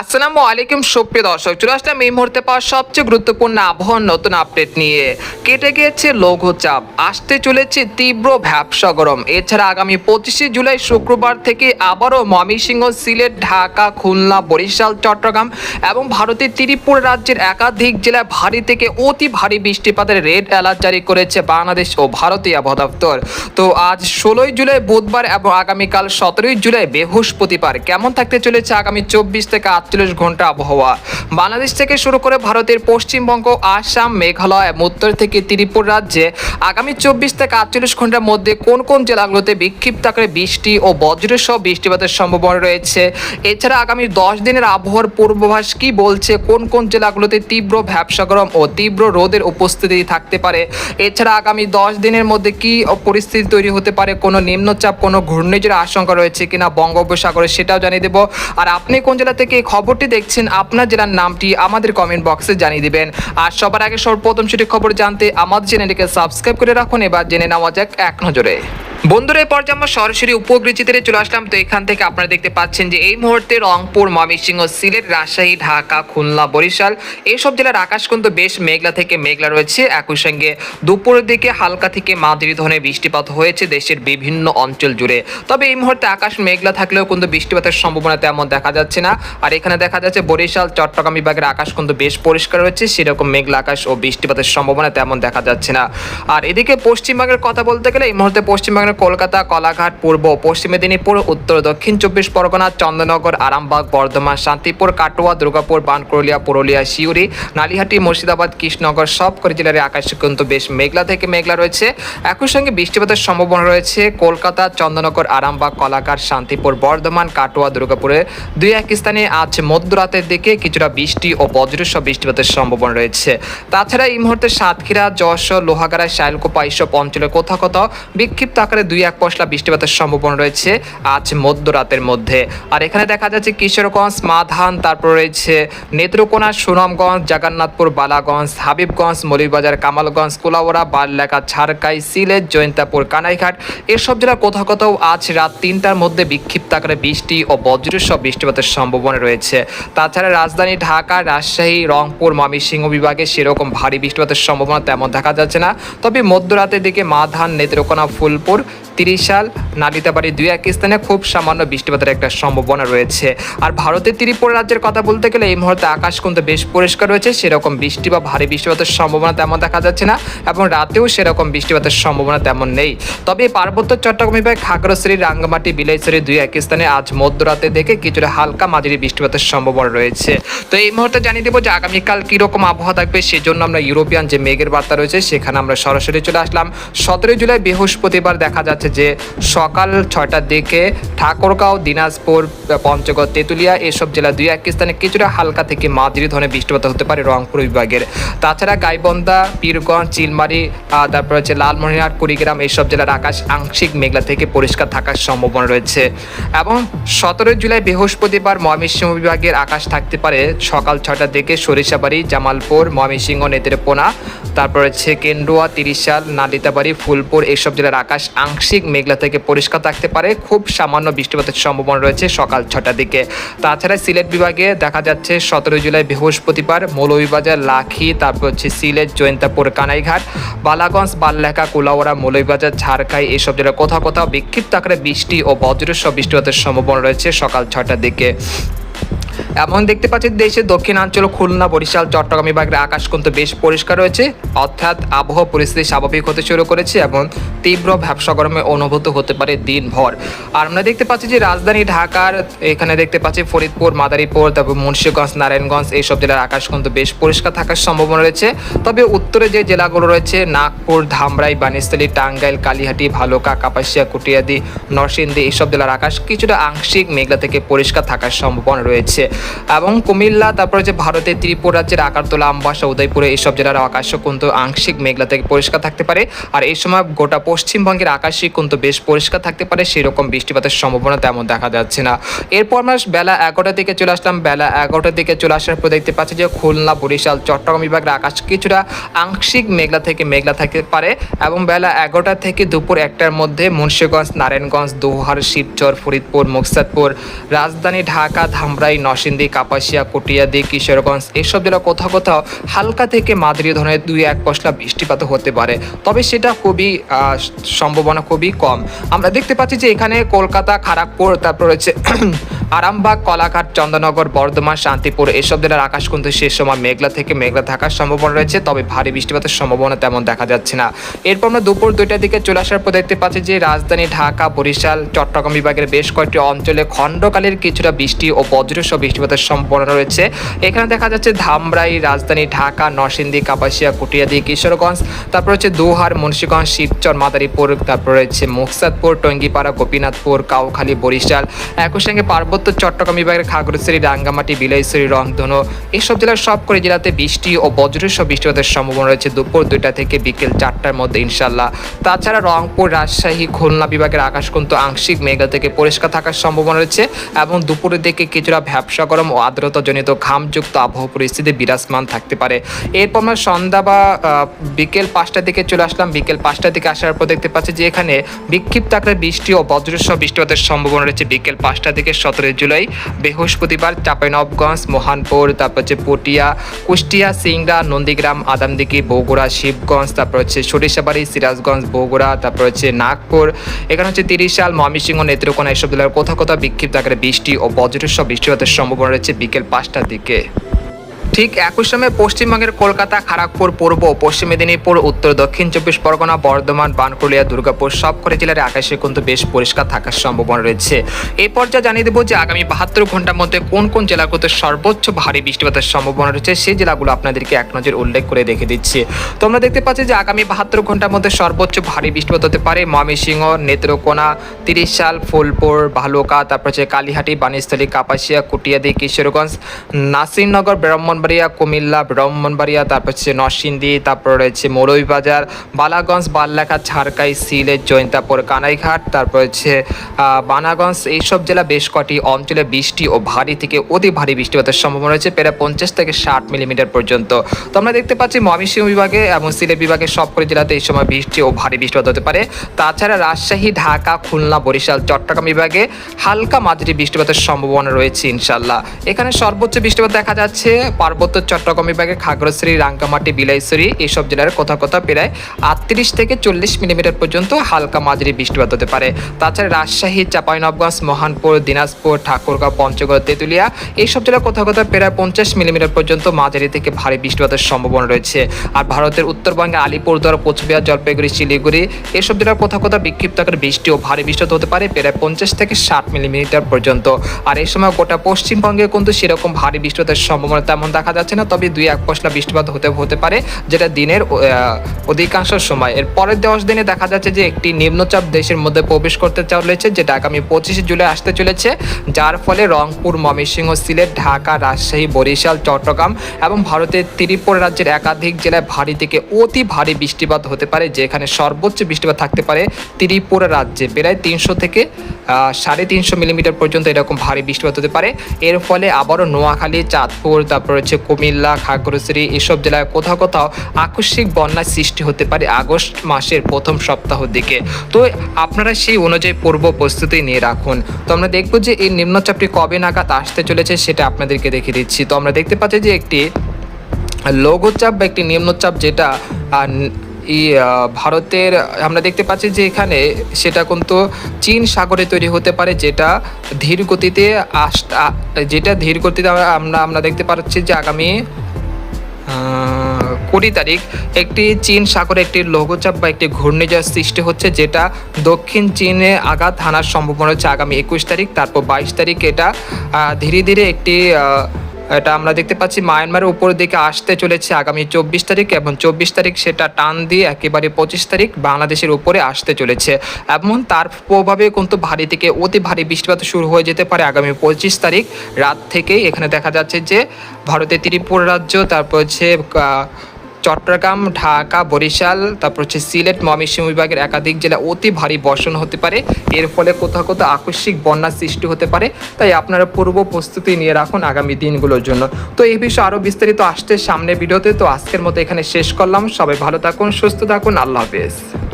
আসসালামু আলাইকুম, সুপ্রিয় দর্শক, চলে আসলাম এই মুহূর্তে পাওয়া সবচেয়ে গুরুত্বপূর্ণ আবহাওয়ার নতুন আপডেট নিয়ে। কেটে গিয়েছে লঘুচাপ আসতে চলেছে তীব্র ভ্যাবসা গরম। এছাড়া আগামী পঁচিশে জুলাই শুক্রবার থেকে আবারও ময়মনসিংহ, সিলেট, ঢাকা, খুলনা, বরিশাল, চট্টগ্রাম এবং ভারতের ত্রিপুরা রাজ্যের একাধিক জেলায় ভারী থেকে অতি ভারী বৃষ্টিপাতের রেড অ্যালার্ট জারি করেছে বাংলাদেশ ও ভারতীয় আবহাওয়া দপ্তর। তো আজ ষোলোই জুলাই বুধবার এবং আগামীকাল সতেরোই জুলাই বৃহস্পতিবার কেমন থাকতে চলেছে আগামী চব্বিশ থেকে আটচল্লিশ ঘণ্টা আবহাওয়া। বাংলাদেশ থেকে শুরু করে ভারতের পশ্চিমবঙ্গ, আসাম, মেঘালয় এবং উত্তর থেকে ত্রিপুর রাজ্যে আগামী চব্বিশ থেকে আটচল্লিশ ঘণ্টার মধ্যে কোন কোন জেলাগুলোতে বিক্ষিপ্ত আকারে বৃষ্টি ও বজ্রসহ বৃষ্টিপাতের সম্ভাবনা রয়েছে? এছাড়া আগামী দশ দিনের আবহাওয়ার পূর্বাভাস কি বলছে? কোন কোন জেলাগুলোতে তীব্র ভ্যাবসা গরম ও তীব্র রোদের উপস্থিতি থাকতে পারে? এছাড়া আগামী দশ দিনের মধ্যে কি পরিস্থিতি তৈরি হতে পারে? কোনো নিম্নচাপ, কোনো ঘূর্ণিঝড়ের আশঙ্কা রয়েছে কিনা বঙ্গোপসাগরে সেটাও জানিয়ে দেবো। আর আপনি কোন জেলা থেকে খবরটি দেখছেন আপনার জেলার নামটি আমাদের কমেন্ট বক্সে জানিয়ে দিবেন। আর সবার আগে সর্বপ্রথম সেটি খবর জানতে আমাদের চ্যানেলটিকে সাবস্ক্রাইব করে রাখুন, এবার জেনে নেওয়া যাক এক নজরে। বন্ধুরা এই পর্যায়ে আমরা সরাসরি উপকৃতিতে চলে আসলাম, তো এখান থেকে আপনারা দেখতে পাচ্ছেন যে এই মুহূর্তে রংপুর, ময়মনসিংহ, সিলেট, রাজশাহী, ঢাকা, খুলনা, বরিশাল এইসব জেলার আকাশ কিন্তু বেশ মেঘলা থেকে মেঘলা রয়েছে। একই সঙ্গে দুপুরের দিকে হালকা থেকে মাঝারি ধরনের বৃষ্টিপাত হয়েছে দেশের বিভিন্ন অঞ্চল জুড়ে। তবে এই মুহূর্তে আকাশ মেঘলা থাকলেও কিন্তু বৃষ্টিপাতের সম্ভাবনা তেমন দেখা যাচ্ছে না। আর এখানে দেখা যাচ্ছে বরিশাল, চট্টগ্রাম বিভাগের আকাশ কিন্তু বেশ পরিষ্কার রয়েছে। সেরকম মেঘলা আকাশ ও বৃষ্টিপাতের সম্ভাবনা তেমন দেখা যাচ্ছে না। আর এদিকে পশ্চিমবঙ্গের কথা বলতে গেলে, এই মুহূর্তে পশ্চিমবঙ্গের কলকাতা, কলাঘাট, পূর্ব পশ্চিম মেদিনীপুর, উত্তর, দক্ষিণ চব্বিশ পরগনা, চন্দ্রনগর, আরামবাগ, বর্ধমান, শান্তিপুর, কাটোয়া, দুর্গাপুর বানকুরলিয়া পুরুলিয়া শিউরি নালিহাটি, মুর্শিদাবাদ, কৃষ্ণনগর, সবকটি জেলার আকাশে কিন্তু বেশ মেঘলা থেকে মেঘলা রয়েছে। একই সঙ্গে বৃষ্টিপাতের সম্ভাবনা রয়েছে কলকাতা, চন্দ্রনগর, আরামবাগ, কলাঘাট, শান্তিপুর, বর্ধমান, কাটোয়া, দুর্গাপুরে। দুই এক স্থানে আজ মধ্যরাতের দিকে কিছুটা বৃষ্টি ও বজ্রসহ বৃষ্টিপাতের সম্ভাবনা রয়েছে। তাছাড়া এই মুহূর্তে সাতক্ষীরা, যশোর, লোহাগাড়া শাইলকোপা এইসব অঞ্চলে কোথাও কোথাও বিক্ষিপ্ত আকারে দুই এক পশলা বৃষ্টিপাতের সম্ভাবনা রয়েছে আজ মধ্যরাতের মধ্যে। আর এখানে দেখা যাচ্ছে কিশোরগঞ্জ, মাধান, তারপর রয়েছে নেত্রকোনা, সুনামগঞ্জ, জগন্নাথপুর, বালাগঞ্জ, হাবিবগঞ্জ মলিবাজার কামালগঞ্জ কুলাওড়া বাললেখা ঝাড়কাই সিলেট জয়ন্তাপুর কানাইঘাট এসব জেলার কোথাও কোথাও আজ রাত তিনটার মধ্যে বিক্ষিপ্ত আকারে বৃষ্টি ও বজ্রসহ বৃষ্টিপাতের সম্ভাবনা রয়েছে। তাছাড়া রাজধানী ঢাকা, রাজশাহী, রংপুর, ময়মনসিংহ বিভাগে সেরকম ভারী বৃষ্টিপাতের সম্ভাবনা তেমন দেখা যাচ্ছে না। তবে মধ্যরাতের দিকে মাধান নেত্রকোনা, ফুলপুর তিরিশাল নালিতাবাড়ি দুই এক স্থানে খুব সামান্য বৃষ্টিপাতের একটা সম্ভাবনা রয়েছে। আর ভারতের ত্রিপুরা রাজ্যের কথা বলতে গেলে এই মুহূর্তে আকাশ কিন্তু বেশ পরিষ্কার রয়েছে, সেরকম বৃষ্টি বা ভারী বৃষ্টিপাতের সম্ভাবনা তেমন দেখা যাচ্ছে না এবং রাতেও সেরকম বৃষ্টিপাতের সম্ভাবনা তেমন নেই। তবে পার্বত্য চট্টগ্রাম বিভাগ, খাগড়াছড়ি, রাঙ্গামাটি বিলাইছড়ি দুই এক স্থানে আজ মধ্যরাতে দেখে কিছুটা হালকা মাঝারি বৃষ্টিপাতের সম্ভাবনা রয়েছে। তো এই মুহূর্তে জানিয়ে দেবো যে আগামীকাল কীরকম আবহাওয়া থাকবে সেজন্য আমরা ইউরোপিয়ান যে মেঘের বার্তা রয়েছে, সেখানে আমরা সরাসরি চলে আসলাম। সতেরোই জুলাই বৃহস্পতিবার দেখা যাচ্ছে যে সকাল ছয়টার দিকে ঠাকুরগাঁও, দিনাজপুর, পঞ্চগড়, তেঁতুলিয়া এসব জেলা দুই এক স্থানে কিছুটা হালকা থেকে মাঝারি ধরনের বৃষ্টিপাত হতে পারে রংপুর বিভাগের। তাছাড়া গাইবন্ধা, পীরগঞ্জ, চিলমারি তারপর হচ্ছে লালমনিরহাট, কুড়িগ্রাম এইসব জেলার আকাশ আংশিক মেঘলা থেকে পরিষ্কার থাকার সম্ভাবনা রয়েছে। এবং সতেরোই জুলাই বৃহস্পতিবার ময়মনসিংহ বিভাগের আকাশ থাকতে পারে সকাল ছটার দিকে সরিষাবাড়ি, জামালপুর, ময়মনসিংহ, নেত্রকোনা, তারপর হচ্ছে কেন্ডুয়া তিরিশাল, নালিতাবাড়ি, ফুলপুর এইসব জেলার আকাশ আংশিক মেঘলা থেকে পরিষ্কার থাকতে পারে। খুব সামান্য বৃষ্টিপাতের সম্ভাবনা রয়েছে সকাল ছটার দিকে। তাছাড়া সিলেট বিভাগে দেখা যাচ্ছে সতেরোই জুলাই বৃহস্পতিবার মৌলভীবাজার, লাখি, তারপর হচ্ছে সিলেট জয়ন্তাপুর কানাইঘাট, বালাগঞ্জ, বাল্লেখা কুলাওড়া মৌলভীবাজার, ঝাড়খাই এইসব জেলায় কোথাও কোথাও বিক্ষিপ্ত আকারে বৃষ্টি ও বজ্রসহ বৃষ্টিপাতের সম্ভাবনা রয়েছে সকাল ছটার দিকে। এমন দেখতে পাচ্ছি দেশের দক্ষিণাঞ্চল, খুলনা, বরিশাল, চট্টগ্রাম বিভাগের আকাশ কিন্তু বেশ পরিষ্কার রয়েছে। অর্থাৎ আবহাওয়া পরিস্থিতি স্বাভাবিক হতে শুরু করেছে এবং তীব্র ব্যবসা গরমে অনুভূত হতে পারে দিনভর। আর আমরা দেখতে পাচ্ছি যে রাজধানী ঢাকার, এখানে দেখতে পাচ্ছি ফরিদপুর, মাদারীপুর তারপর মুন্সিগঞ্জ, নারায়ণগঞ্জ এইসব জেলার আকাশ কিন্তু বেশ পরিষ্কার থাকার সম্ভাবনা রয়েছে। তবে উত্তরে যে জেলাগুলো রয়েছে, নাগপুর, ধামরাই বানিস্থলী টাঙ্গাইল, কালিহাটি, ভালুকা, কাপাসিয়া, কুটিয়াদি, নরসিংদী এইসব জেলার আকাশ কিছুটা আংশিক মেঘলা থেকে পরিষ্কার থাকার সম্ভাবনা রয়েছে। এবং কুমিল্লা, তারপরে যে ভারতের ত্রিপুরা রাজ্যের আকারতলা, আমবাসা, উদয়পুরে এইসব জেলার আকাশও কিন্তু আংশিক মেঘলা থেকে পরিষ্কার থাকতে পারে। আর এই সময় গোটা পশ্চিমবঙ্গের আকাশই কিন্তু বেশ পরিষ্কার থাকতে পারে, সেরকম বৃষ্টিপাতের সম্ভাবনা তেমন দেখা যাচ্ছে না। এরপর আমরা বেলা এগারোটার দিকে চলে আসলাম। বেলা এগারোটার দিকে চলে আসার পর দেখতে পাচ্ছি যে খুলনা, বরিশাল, চট্টগ্রাম বিভাগের আকাশ কিছুটা আংশিক মেঘলা থেকে মেঘলা থাকতে পারে এবং বেলা এগারোটা থেকে দুপুর একটার মধ্যে মুন্সিগঞ্জ, নারায়ণগঞ্জ, দোহার, শিবচর, ফরিদপুর, মুকসাদপুর, রাজধানী ঢাকা, ধামরাই নরসিংদী নরসিংদী কাপাসিয়া, কটিয়াদি, কিশোরগঞ্জ এসব জেলা কোথাও কোথাও হালকা থেকে মাদ্রী ধরনের দুই এক পশলা বৃষ্টিপাত হতে পারে। তবে সেটা খুবই সম্ভাবনা খুবই কম। আমরা দেখতে পাচ্ছি যে এখানে কলকাতা খড়গপুর তারপর রয়েছে আরামবাগ, কলাঘাট, চন্দননগর, বর্ধমান, শান্তিপুর এসব জেলার আকাশ কিন্তু সে সময় মেঘলা থেকে মেঘলা থাকার সম্ভাবনা রয়েছে, তবে ভারী বৃষ্টিপাতের সম্ভাবনা তেমন দেখা যাচ্ছে না। এরপর আমরা দুপুর দুইটার দিকে চলে আসার পর দেখতে পাচ্ছি যে রাজধানী ঢাকা, বরিশাল, চট্টগ্রাম বিভাগের বেশ কয়েকটি অঞ্চলে খণ্ডকালের কিছুটা বৃষ্টি ও বজ্রসহ বৃষ্টিপাতের সম্ভাবনা রয়েছে। এখানে দেখা যাচ্ছে ধামরাই, রাজধানী ঢাকা, নরসিংদী, কাপাসিয়া, কুটিয়াদি, কিশোরগঞ্জ, তারপর হচ্ছে দোহার, মুন্সীগঞ্জ, শিবচর, মাদারীপুর, তারপর রয়েছে মুকসাদপুর, টঙ্গিপাড়া, গোপীনাথপুর, কাউখালী, বরিশাল। একই সঙ্গে পার্বত্য চট্টগ্রাম বিভাগের খাগড়াছড়ি, রাঙ্গামাটি, বিলাইছড়ি, রংধনু এসব জেলার সবকটি জেলাতে বৃষ্টি ও বজ্রসহ বৃষ্টিপাতের সম্ভাবনা রয়েছে দুপুর দুইটা থেকে বিকেল চারটার মধ্যে ইনশাল্লাহ তাছাড়া রংপুর, রাজশাহী, খুলনা বিভাগের আকাশ কিন্তু আংশিক মেঘলা থেকে পরিষ্কার থাকার সম্ভাবনা রয়েছে এবং দুপুরের দিকে কিছুটা ভ্যাবসা গরম ও আর্দ্রতাজনিত ঘামযুক্ত আবহাওয়া পরিস্থিতি বিরাজমান থাকতে পারে। এরপর আমরা সন্ধ্যা বা বিকেল পাঁচটার দিকে চলে আসলাম। বিকেল পাঁচটার দিকে আসার পর দেখতে পাচ্ছি যে এখানে বিক্ষিপ্ত আকারে বৃষ্টি ও বজ্রসহ বৃষ্টিপাতের সম্ভাবনা রয়েছে। বিকেল পাঁচটা থেকে সতেরোই জুলাই। বৃহস্পতিবার চাঁপাইনবগঞ্জ, মোহানপুর, তারপর হচ্ছে পটিয়া, কুষ্টিয়া, সিংড়া, নন্দীগ্রাম, আদামদিঘি, বগুড়া, শিবগঞ্জ, তারপর হচ্ছে সরিষাবাড়ি, সিরাজগঞ্জ, বগুড়া, তারপর হচ্ছে নাগপুর, এখানে হচ্ছে তিরিশ সাল ময়মনসিংহ, নেত্রকোনা, এসব জেলার কোথাও কোথাও বিক্ষিপ্ত আকারে বৃষ্টি ও বজ্রসহ বৃষ্টিপাতের সম্ভাবনা রয়েছে বিকেল পাঁচটার দিকে। ঠিক একই সময় পশ্চিমবঙ্গের কলকাতা খড়গপুর পূর্ব, পশ্চিম মেদিনীপুর, উত্তর, দক্ষিণ চব্বিশ পরগনা, বর্ধমান, বানকুলিয়া, দুর্গাপুর সবকটি জেলার আকাশে কিন্তু বেশ পরিষ্কার থাকার সম্ভাবনা রয়েছে। এই পর্যায়ে জানিয়ে দেবো যে আগামী বাহাত্তর ঘণ্টার মধ্যে কোন কোন জেলাগুলোতে সর্বোচ্চ ভারী বৃষ্টিপাতের সম্ভাবনা রয়েছে, সেই জেলাগুলো আপনাদেরকে এক নজর উল্লেখ করে দেখে দিচ্ছি। তোমরা দেখতে পাচ্ছ যে আগামী বাহাত্তর ঘণ্টার মধ্যে সর্বোচ্চ ভারী বৃষ্টিপাত হতে পারে ময়মনসিংহ, নেত্রকোনা, তিরিশাল, ফুলপুর, ভালুকা, তারপর হচ্ছে কালীহাটি বানিস্থলী কাপাসিয়া, কুটিয়াদি, কিশোরগঞ্জ নাসিরনগর ব্রাহ্মণবাড়িয়া কুমিল্লা, ব্রাহ্মণবাড়িয়া, তারপর হচ্ছে নরসিংদী, তারপর রয়েছে মৌলভীবাজার, বালাগঞ্জ, বাল্লাঘাট ঝাড়কাই সিলেট, জৈন্তাপুর, কানাইঘাট, তারপর হচ্ছে বানাগঞ্জ, এইসব জেলা বেশ কটি অঞ্চলে বৃষ্টি ও ভারী থেকে অতি ভারী বৃষ্টিপাতের সম্ভাবনা রয়েছে, প্রায় পঞ্চাশ থেকে ষাট মিলিমিটার পর্যন্ত। তো আমরা দেখতে পাচ্ছি ময়মনসিংহ বিভাগে এবং সিলেট বিভাগের সবকটি জেলাতে এই সময় বৃষ্টি ও ভারী বৃষ্টিপাত হতে পারে। তাছাড়া রাজশাহী, ঢাকা, খুলনা, বরিশাল, চট্টগ্রাম বিভাগে হালকা মাঝারি বৃষ্টিপাতের সম্ভাবনা রয়েছে ইনশাল্লাহ এখানে সর্বোচ্চ বৃষ্টিপাত দেখা যাচ্ছে, পার্বত্য চট্টগ্রাম বিভাগে খাগড়াছড়ি, রাঙ্গামাটি, বিলাইছড়ি এইসব জেলার কোথাও কোথাও প্রায় আটত্রিশ থেকে চল্লিশ মিলিমিটার পর্যন্ত হালকা মাঝারি বৃষ্টিপাত হতে পারে। তাছাড়া রাজশাহী চাঁপাইনবগঞ্জ মহানপুর, দিনাজপুর, ঠাকুরগাঁও, পঞ্চগড়, তেঁতুলিয়া এইসব জেলার কোথাও কোথাও প্রায় পঞ্চাশ মিলিমিটার পর্যন্ত মাঝারি থেকে ভারী বৃষ্টিপাতের সম্ভাবনা রয়েছে। আর ভারতের উত্তরবঙ্গে আলিপুরদুয়ার, কোচবিহার, জলপাইগুড়ি, শিলিগুড়ি এসব জেলার কোথাও কোথাও বিক্ষিপ্ত আকারে বৃষ্টি ও ভারী বৃষ্টিপাত হতে পারে প্রায় পঞ্চাশ থেকে ষাট মিলিমিটার পর্যন্ত। আর এই সময় গোটা পশ্চিমবঙ্গে কিন্তু সেরকম ভারী বৃষ্টিপাতের সম্ভাবনা তেমন দেখা যাচ্ছে না, তবে দুই এক পশলা বৃষ্টিপাত হতে হতে পারে, যেটা দিনের অধিকাংশ সময়। এর পরের দশ দিনে দেখা যাচ্ছে যে একটি নিম্নচাপ দেশের মধ্যে প্রবেশ করতে চলেছে, যেটা আগামী পঁচিশে জুলাই আসতে চলেছে, যার ফলে রংপুর, ময়মনসিংহ, সিলেট, ঢাকা, রাজশাহী, বরিশাল, চট্টগ্রাম এবং ভারতের ত্রিপুরা রাজ্যের একাধিক জেলায় ভারী থেকে অতি ভারী বৃষ্টিপাত হতে পারে, যেখানে সর্বোচ্চ বৃষ্টিপাত থাকতে পারে ত্রিপুরা রাজ্যে। প্রায় তিনশো থেকে সাড়ে তিনশো মিলিমিটার পর্যন্ত এরকম ভারী বৃষ্টিপাত হতে পারে। এর ফলে আবারও নোয়াখালী, চাঁদপুর, তারপর হচ্ছে কুমিল্লা, খাগড়াছড়ি এসব জেলায় কোথাও কোথাও আকস্মিক বন্যার সৃষ্টি হতে পারে আগস্ট মাসের প্রথম সপ্তাহ দিকে। তো আপনারা সেই অনুযায়ী পূর্ব প্রস্তুতি নিয়ে রাখুন। তো আমরা দেখব যে এই নিম্নচাপটি কবে নাগাদ আসতে চলেছে সেটা আপনাদেরকে দেখে দিচ্ছি। তো আমরা দেখতে পাচ্ছি যে একটি লঘুচাপ বা একটি নিম্নচাপ যেটা ভারতের, আমরা দেখতে পাচ্ছি যে এখানে সেটা কিন্তু চীন সাগরে তৈরি হতে পারে, যেটা ধীর গতিতে আস যেটা ধীর গতিতে আমরা- আমরা দেখতে পাচ্ছি যে আগামী কুড়ি তারিখ একটি চীন সাগরে একটি লঘুচাপ বা একটি ঘূর্ণিঝড় সৃষ্টি হচ্ছে, যেটা দক্ষিণ চীনে আঘাত হানার সম্ভাবনা হচ্ছে আগামী একুশ তারিখ, তারপর বাইশ তারিখ এটা ধীরে ধীরে একটি এটা আমরা দেখতে পাচ্ছি, মায়ানমারের উপর দিকে আসতে চলেছে আগামী চব্বিশ তারিখ এবং চব্বিশ তারিখ সেটা টান দিয়ে একেবারে পঁচিশ তারিখ বাংলাদেশের উপরে আসতে চলেছে। এবং তার প্রভাবে কিন্তু ভারী থেকে অতি ভারী বৃষ্টিপাত শুরু হয়ে যেতে পারে আগামী পঁচিশ তারিখ রাত থেকেই। এখানে দেখা যাচ্ছে যে ভারতের ত্রিপুরা রাজ্য, তারপর হচ্ছে চট্টগ্রাম, ঢাকা, বরিশাল, তারপর হচ্ছে সিলেট, ময়মনসিংহ বিভাগের একাধিক জেলা অতি ভারী বর্ষণ হতে পারে। এর ফলে কোথাও কোথাও আকস্মিক বন্যার সৃষ্টি হতে পারে। তাই আপনারা পূর্ব প্রস্তুতি নিয়ে রাখুন আগামী দিনগুলোর জন্য। তো এই বিষয়ে আরও বিস্তারিত আসতে সামনে ভিডিওতে। তো আজকের মতো এখানে শেষ করলাম। সবাই ভালো থাকুন, সুস্থ থাকুন। আল্লাহ হাফেজ।